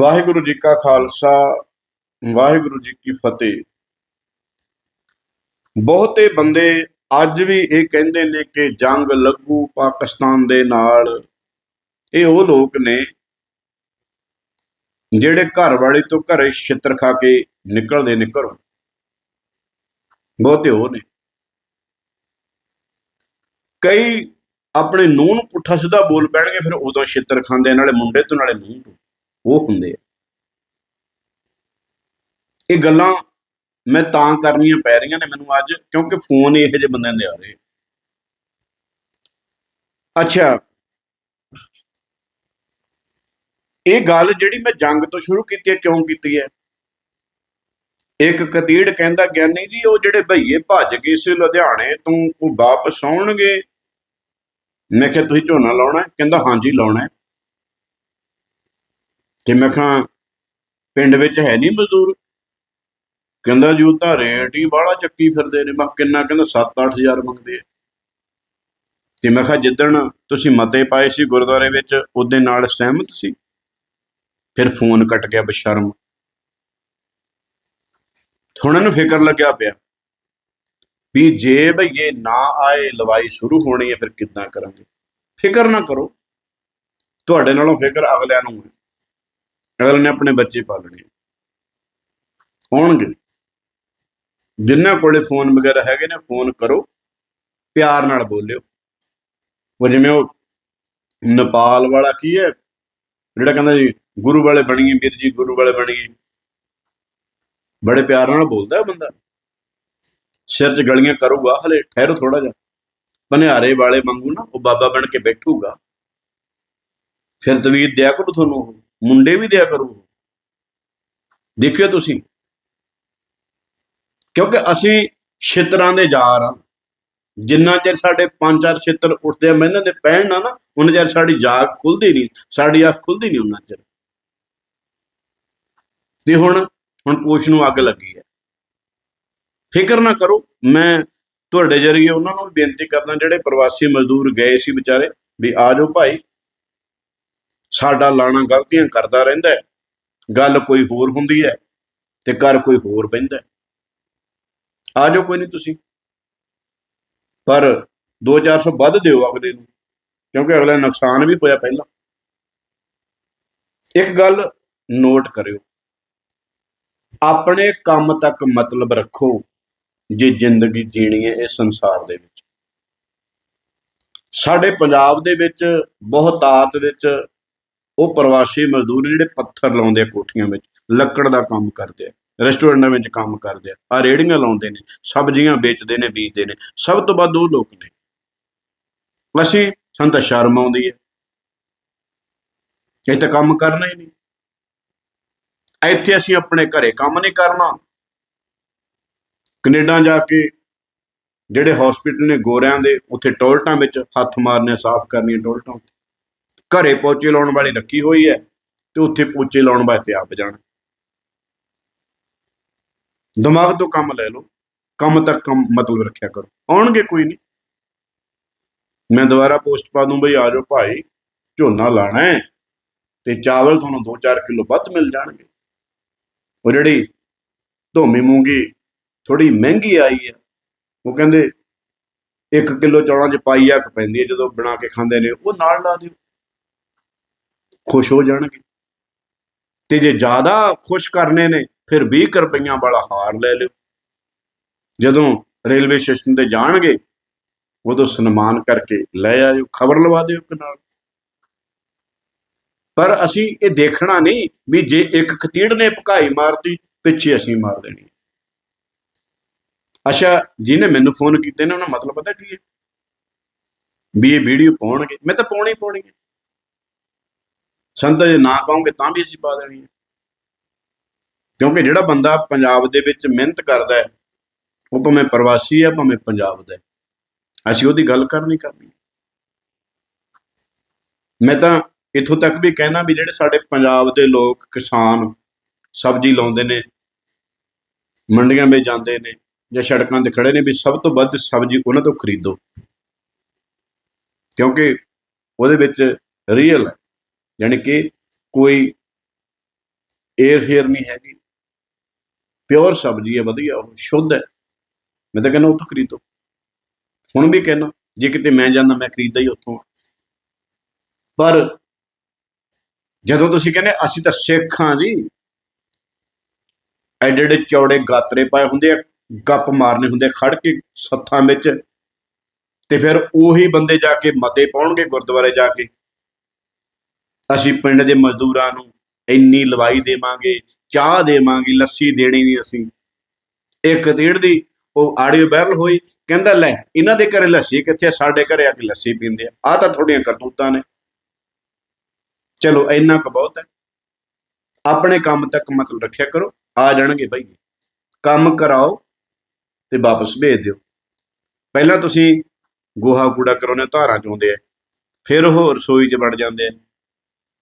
ਵਾਹਿਗੁਰੂ ਜੀ ਕਾ ਖਾਲਸਾ, ਵਾਹਿਗੁਰੂ ਜੀ ਕੀ ਫਤਿਹ। ਬਹੁਤੇ ਬੰਦੇ ਅੱਜ ਵੀ ਇਹ ਕਹਿੰਦੇ ਨੇ ਕਿ ਜੰਗ ਲੱਗੂ ਪਾਕਿਸਤਾਨ ਦੇ ਨਾਲ। ਇਹ ਉਹ ਲੋਕ ਨੇ ਜਿਹੜੇ ਘਰ ਵਾਲੇ ਤੋਂ ਘਰੇ ਛਿੱਤਰ ਖਾ ਕੇ ਨਿਕਲਦੇ ਨੇ ਘਰੋਂ। ਬਹੁਤੇ ਉਹ ਨੇ। ਕਈ ਆਪਣੇ ਨੂੰਹ ਨੂੰ ਪੁੱਠਾ ਸਿੱਧਾ ਬੋਲ ਪੈਣਗੇ, ਫਿਰ ਉਦੋਂ ਛਿੱਤਰ ਖਾਂਦੇ, ਨਾਲੇ ਮੁੰਡੇ ਤੋਂ, ਨਾਲੇ ਨੂੰਹ ਤੋਂ। ਉਹ ਹੁੰਦੇ ਆ। ਇਹ ਗੱਲਾਂ ਮੈਂ ਤਾਂ ਕਰਨੀਆਂ ਪੈ ਰਹੀਆਂ ਨੇ ਮੈਨੂੰ ਅੱਜ, ਕਿਉਂਕਿ ਫੋਨ ਇਹੋ ਜਿਹੇ ਬੰਦਿਆਂ ਦੇ ਆ ਰਹੇ ਅੱਛਾ। ਇਹ ਗੱਲ ਜਿਹੜੀ ਮੈਂ ਜੰਗ ਤੋਂ ਸ਼ੁਰੂ ਕੀਤੀ ਹੈ, ਕਿਉਂ ਕੀਤੀ ਹੈ? ਇੱਕ ਕਤੀੜ ਕਹਿੰਦਾ, ਗਿਆਨੀ ਜੀ, ਉਹ ਜਿਹੜੇ ਭਈਏ ਭੱਜ ਗਏ ਸੀ ਲੁਧਿਆਣੇ ਤੋਂ ਉਹ ਵਾਪਸ ਆਉਣਗੇ? ਮੈਂ ਕਿਹਾ, ਤੁਸੀਂ ਝੋਨਾ ਲਾਉਣਾ ਕਹਿੰਦਾ, ਹਾਂਜੀ, ਲਾਉਣਾ ਤੇ ਮੈਂ ਕਿਹਾ, ਪਿੰਡ ਵਿੱਚ ਹੈ ਨਹੀਂ ਮਜ਼ਦੂਰ? ਕਹਿੰਦਾ ਜੀ, ਉਹ ਤਾਂ ਰੇਟ ਹੀ ਬਾਹਲਾ ਚੱਕੀ ਫਿਰਦੇ ਨੇ। ਮੈਂ ਕਿਹਾ, ਕਿੰਨਾ? ਕਹਿੰਦਾ 7-8000 ਮੰਗਦੇ ਆ। ਤੇ ਮੈਂ ਕਿਹਾ, ਜਿੱਦਣ ਤੁਸੀਂ ਮਤੇ ਪਾਏ ਸੀ ਗੁਰਦੁਆਰੇ ਵਿੱਚ, ਉਹਦੇ ਨਾਲ ਸਹਿਮਤ ਸੀ? ਫਿਰ ਫੋਨ ਕੱਟ ਗਿਆ ਬਸ਼ਰਮ। ਹੁਣ ਇਹਨੂੰ ਫਿਕਰ ਲੱਗਿਆ ਪਿਆ ਵੀ ਜੇ ਭਈਏ ਨਾ ਆਏ, ਲਵਾਈ ਸ਼ੁਰੂ ਹੋਣੀ ਹੈ, ਫਿਰ ਕਿੱਦਾਂ ਕਰਾਂਗੇ? ਫਿਕਰ ਨਾ ਕਰੋ। ਤੁਹਾਡੇ ਨਾਲੋਂ ਫਿਕਰ ਅਗਲਿਆਂ ਨੂੰ ਹੈ। ਅਗਲੇ ਨੇ ਆਪਣੇ ਬੱਚੇ ਪਾਲਣੇ ਹੋਣਗੇ। ਜਿੰਨਾਂ ਕੋਲੇ ਫੋਨ ਵਗੈਰਾ ਹੈਗੇ ਨੇ, ਫੋਨ ਕਰੋ। ਪਿਆਰ ਨਾਲ ਬੋਲਿਓ। ਉਹ ਜਿਵੇਂ ਉਹ ਨੇਪਾਲ ਵਾਲਾ ਕੀ ਹੈ? ਜਿਹੜਾ ਕਹਿੰਦਾ ਜੀ, ਗੁਰੂ ਵਾਲੇ ਬਣੀਏ ਵੀਰ ਜੀ, ਗੁਰੂ ਵਾਲੇ ਬਣੀਏ ਬੜੇ ਪਿਆਰ ਨਾਲ ਬੋਲਦਾ ਹੈ ਬੰਦਾ। ਸਿਰ 'ਚ ਗਲੀਆਂ ਕਰੂਗਾ, ਹਲੇ ਠਹਿਰੋ ਥੋੜਾ ਜਿਹਾ। ਬਨਿਆਰੇ ਵਾਲੇ ਵਾਂਗੂ ਨਾ ਉਹ ਬਾਬਾ ਬਣ ਕੇ ਬੈਠੂਗਾ। ਫਿਰ ਤਵੀਰ ਦਿਆ ਕਰੂ ਤੁਹਾਨੂੰ ਉਹ। ਮੁੰਡੇ ਵੀ ਦਿਆ ਕਰੂ। ਦੇਖਿਓ ਤੁਸੀਂ। ਕਿਉਂਕਿ ਅਸੀਂ ਛਿੱਤਰਾਂ ਦੇ ਜਾਰ ਆ ਜਿੰਨਾ ਚਿਰ ਸਾਡੇ ਪੰਜ ਚਾਰ ਛਿੱਤਰ ਉੱਠਦੇ ਆ ਮਹਿੰਦੇ ਦੇ ਪੈਣ ਨਾ ਨਾ ਉਹਨਾਂ ਚਿਰ ਸਾਡੀ ਜਾਗ ਖੁੱਲਦੀ ਨਹੀਂ, ਸਾਡੀ ਅੱਖ ਖੁੱਲਦੀ ਨਹੀਂ ਉਹਨਾਂ ਚਿਰ। ਤੇ ਹੁਣ ਹੁਣ ਪੋਸ਼ ਨੂੰ ਅੱਗ ਲੱਗੀ ਹੈ। ਫਿਕਰ ਨਾ ਕਰੋ, ਮੈਂ ਤੁਹਾਡੇ ਜਰੀਏ ਉਹਨਾਂ ਨੂੰ ਬੇਨਤੀ ਕਰਦਾ, ਜਿਹੜੇ ਪ੍ਰਵਾਸੀ ਮਜ਼ਦੂਰ ਗਏ ਸੀ ਵਿਚਾਰੇ, ਵੀ ਆ ਜਾਓ ਭਾਈ ਸਾਡਾ ਲਾਣਾ ਗਲਤੀਆਂ ਕਰਦਾ ਰਹਿੰਦਾ ਗੱਲ ਕੋਈ ਹੋਰ ਹੁੰਦੀ ਹੈ ਤੇ ਕਰ ਕੋਈ ਹੋਰ ਬਹਿੰਦਾ ਆ ਜਾਓ ਕੋਈ ਨਹੀਂ ਤੁਸੀਂ। ਪਰ 2-400 ਵੱਧ ਦਿਓ ਅਗਲੇ ਨੂੰ, ਕਿਉਂਕਿ ਅਗਲਾ ਨੁਕਸਾਨ ਵੀ ਹੋਇਆ ਪਹਿਲਾਂ। ਇੱਕ ਗੱਲ ਨੋਟ ਕਰਿਓ। ਆਪਣੇ ਕੰਮ ਤੱਕ ਮਤਲਬ ਰੱਖੋ ਜੇ ਜ਼ਿੰਦਗੀ ਜੀਣੀ ਹੈ ਇਸ ਸੰਸਾਰ ਦੇ ਵਿੱਚ। ਸਾਡੇ ਪੰਜਾਬ ਦੇ ਵਿੱਚ ਬਹੁਤਾਤ ਵਿੱਚ ਉਹ ਪ੍ਰਵਾਸੀ ਮਜ਼ਦੂਰ ਜਿਹੜੇ ਪੱਥਰ ਲਾਉਂਦੇ ਆ ਕੋਠੀਆਂ ਵਿੱਚ, ਲੱਕੜ ਦਾ ਕੰਮ ਕਰਦੇ ਆ ਰੈਸਟੋਰੈਂਟਾਂ ਵਿੱਚ ਕੰਮ ਕਰਦੇ ਆ ਆ ਰੇੜੀਆਂ ਲਾਉਂਦੇ ਨੇ, ਸਬਜ਼ੀਆਂ ਵੇਚਦੇ ਨੇ, ਬੀਜਦੇ ਨੇ, ਸਭ ਤੋਂ ਵੱਧ ਉਹ ਲੋਕ ਨੇ। ਅਸੀਂ ਸਾਨੂੰ ਤਾਂ ਸ਼ਰਮ ਆਉਂਦੀ ਹੈ। ਇਹ ਤਾਂ ਕੰਮ ਕਰਨਾ ਹੀ ਨਹੀਂ। ਇੱਥੇ ਅਸੀਂ ਆਪਣੇ ਘਰੇ ਕੰਮ ਨਹੀਂ ਕਰਨਾ। ਕੈਨੇਡਾ ਜਾ ਕੇ ਜਿਹੜੇ ਹਸਪੀਟਲ ਨੇ ਗੋਰਿਆਂ ਦੇ, ਉੱਥੇ ਟੋਲਟਾਂ ਵਿੱਚ ਹੱਥ ਮਾਰਨੇ, ਸਾਫ਼ ਕਰਨੀਆਂ ਟੋਲਟਾਂ ਉੱਤੇ। ਘਰੇ ਪੋਚੇ ਲਾਉਣ ਵਾਲੀ ਰੱਖੀ ਹੋਈ ਹੈ ਤੇ ਉੱਥੇ ਪੋਚੇ ਲਾਉਣ ਵਾਸਤੇ ਆਪ ਜਾਣ। ਦਿਮਾਗ ਤੋਂ ਕੰਮ ਲੈ ਲਓ। ਕੰਮ ਤੱਕ ਕੰਮ ਮਤਲਬ ਰੱਖਿਆ ਕਰੋ। ਆਉਣਗੇ ਕੋਈ ਨਹੀਂ। ਮੈਂ ਦੁਬਾਰਾ ਪੋਸਟ ਪਾ ਦੂੰ ਬਈ, ਆ ਜਾਓ ਭਾਈ, ਝੋਨਾ ਲਾਣਾ ਹੈ ਤੇ ਚਾਵਲ ਤੁਹਾਨੂੰ 2-4 ਕਿਲੋ ਵੱਧ ਮਿਲ ਜਾਣਗੇ। ਉਹ ਜਿਹੜੀ ਧੋਮੀ ਮੂੰਗੀ ਥੋੜੀ ਮਹਿੰਗੀ ਆਈ ਹੈ, ਉਹ ਕਹਿੰਦੇ 1 ਕਿਲੋ ਚੌਲਾਂ 'ਚ ਪਾਈ ਅੱਕ ਪੈਂਦੀ ਹੈ, ਜਦੋਂ ਬਣਾ ਕੇ ਖਾਂਦੇ ਨੇ, ਉਹ ਨਾਲ ਲਾ ਦਿਓ। ਖੁਸ਼ ਹੋ ਜਾਣਗੇ। ਤੇ ਜੇ ਜ਼ਿਆਦਾ ਖੁਸ਼ ਕਰਨੇ ਨੇ, ਫਿਰ 20 ਕੁ ਰੁਪਈਆਂ ਵਾਲਾ ਹਾਰ ਲੈ ਲਿਓ। ਜਦੋਂ ਰੇਲਵੇ ਸਟੇਸ਼ਨ ਤੇ ਜਾਣਗੇ, ਉਦੋਂ ਸਨਮਾਨ ਕਰਕੇ ਲੈ ਆਇਓ, ਖਬਰ ਲਵਾ ਦਿਓ ਇੱਕ ਨਾਲ। ਪਰ ਅਸੀਂ ਇਹ ਦੇਖਣਾ ਨਹੀਂ ਵੀ ਜੇ ਇੱਕ ਖਤੀੜ ਨੇ ਭਕਾਈ ਮਾਰਤੀ, ਪਿੱਛੇ ਅਸੀਂ ਮਾਰ ਦੇਣੀ। ਅੱਛਾ, ਜਿਹਨੇ ਮੈਨੂੰ ਫੋਨ ਕੀਤੇ ਨੇ ਉਹਨਾਂ ਦਾ ਮਤਲਬ ਪਤਾ ਕੀ ਹੈ? ਵੀ ਇਹ ਵੀਡੀਓ ਪਾਉਣਗੇ। ਮੈਂ ਤਾਂ ਪਾਉਣੀ ਪਾਉਣੀ ਹੈ। ਸੰਤ ਜੇ ਨਾ ਕਹੋਗੇ ਤਾਂ ਵੀ ਅਸੀਂ ਪਾ ਦੇਣੀ ਹੈ। ਕਿਉਂਕਿ ਜਿਹੜਾ ਬੰਦਾ ਪੰਜਾਬ ਦੇ ਵਿੱਚ ਮਿਹਨਤ ਕਰਦਾ ਹੈ, ਉਹ ਭਾਵੇਂ ਪ੍ਰਵਾਸੀ ਹੈ, ਭਾਵੇਂ ਪੰਜਾਬ ਦਾ ਅਸੀਂ ਉਹਦੀ ਗੱਲ ਕਰਨੀ ਕਰਨੀ ਮੈਂ ਤਾਂ ਇੱਥੋਂ ਤੱਕ ਵੀ ਕਹਿਣਾ ਵੀ ਜਿਹੜੇ ਸਾਡੇ ਪੰਜਾਬ ਦੇ ਲੋਕ ਕਿਸਾਨ ਸਬਜ਼ੀ ਲਾਉਂਦੇ ਨੇ, ਮੰਡੀਆਂ ਵਿੱਚ ਜਾਂਦੇ ਨੇ ਜਾਂ ਸੜਕਾਂ ਤੇ ਖੜੇ ਨੇ ਵੀ ਸਭ ਤੋਂ ਵੱਧ ਸਬਜ਼ੀ ਉਹਨਾਂ ਤੋਂ ਖਰੀਦੋ। ਕਿਉਂਕਿ ਉਹਦੇ ਵਿੱਚ ਰੀਅਲ ਹੈ। ਯਾਨੀ ਕਿ ਕੋਈ ਏਰ ਫੇਰ ਨਹੀਂ ਹੈਗੀ। ਪਿਓਰ ਸਬਜ਼ੀ ਹੈ, ਵਧੀਆ, ਉਹ ਸ਼ੁੱਧ ਹੈ। ਮੈਂ ਤਾਂ ਕਹਿੰਦਾ ਉੱਥੋਂ ਖਰੀਦੋ। ਹੁਣ ਵੀ ਕਹਿੰਦਾ, ਜੇ ਕਿਤੇ ਮੈਂ ਜਾਂਦਾ, ਮੈਂ ਖਰੀਦਦਾ ਹੀ ਉੱਥੋਂ। ਪਰ ਜਦੋਂ ਤੁਸੀਂ ਕਹਿੰਦੇ, ਅਸੀਂ ਤਾਂ ਸਿੱਖ ਹਾਂ ਜੀ। ਐਡੇ ਐਡੇ ਚੌੜੇ ਗਾਤਰੇ ਪਾਏ ਹੁੰਦੇ ਆ, ਗੱਪ ਮਾਰਨੇ ਹੁੰਦੇ ਆ, ਖੜ ਕੇ ਸੱਥਾਂ ਵਿੱਚ। ਤੇ ਫਿਰ ਉਹੀ ਬੰਦੇ ਜਾ ਕੇ ਮਤੇ ਪਾਉਣਗੇ, ਗੁਰਦੁਆਰੇ ਜਾ ਕੇ। ਅਸੀਂ ਪਿੰਡ ਦੇ ਮਜ਼ਦੂਰਾਂ ਨੂੰ ਇੰਨੀ ਲਵਾਈ ਦੇਵਾਂਗੇ, ਚਾਹ ਦੇਵਾਂਗੇ, ਲੱਸੀ ਦੇਣੀ ਨਹੀਂ ਅਸੀਂ। ਇੱਕ ਡੇਢ ਦੀ ਉਹ ਆਡੀਓ ਵਾਇਰਲ ਹੋਈ, ਕਹਿੰਦਾ, ਲੈ, ਇਹਨਾਂ ਦੇ ਘਰੇ ਲੱਸੀ ਕਿੱਥੇ ਆ? ਸਾਡੇ ਘਰੇ ਆ ਕੇ ਲੱਸੀ ਪੀਂਦੇ ਆ। ਆ ਤਾਂ ਤੁਹਾਡੀਆਂ ਕਰਤੂਤਾਂ ਨੇ। ਚਲੋ, ਇੰਨਾ ਕੁ ਬਹੁਤ ਹੈ। ਆਪਣੇ ਕੰਮ ਤੱਕ ਮਤਲਬ ਰੱਖਿਆ ਕਰੋ। ਆ ਜਾਣਗੇ ਭਾਈ ਕੰਮ ਕਰਾਓ ਤੇ ਵਾਪਸ ਭੇਜ ਦਿਓ। ਪਹਿਲਾਂ ਤੁਸੀਂ ਗੋਹਾ ਕੂੜਾ ਕਰਾਉਣੇ ਧਾਰਾਂ ਚ ਆਉਂਦੇ ਆ। ਫਿਰ ਉਹ ਰਸੋਈ 'ਚ ਵੜ ਜਾਂਦੇ ਆ।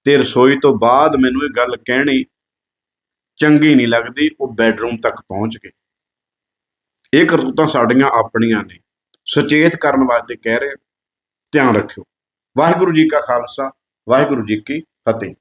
ਤੇ ਰਸੋਈ ਤੋਂ ਬਾਅਦ ਮੈਨੂੰ ਇਹ ਗੱਲ ਕਹਿਣੀ ਚੰਗੀ ਨਹੀਂ ਲੱਗਦੀ, ਉਹ ਬੈੱਡਰੂਮ ਤੱਕ ਪਹੁੰਚ ਗਏ। ਇਹ ਕਰਤੂਤਾਂ ਸਾਡੀਆਂ ਆਪਣੀਆਂ ਨੇ। ਸੁਚੇਤ ਕਰਨ ਵਾਸਤੇ ਕਹਿ ਰਹੇ, ਧਿਆਨ ਰੱਖਿਓ। ਵਾਹਿਗੁਰੂ ਜੀ ਕਾ ਖਾਲਸਾ, ਵਾਹਿਗੁਰੂ ਜੀ ਕੀ ਫਤਿਹ।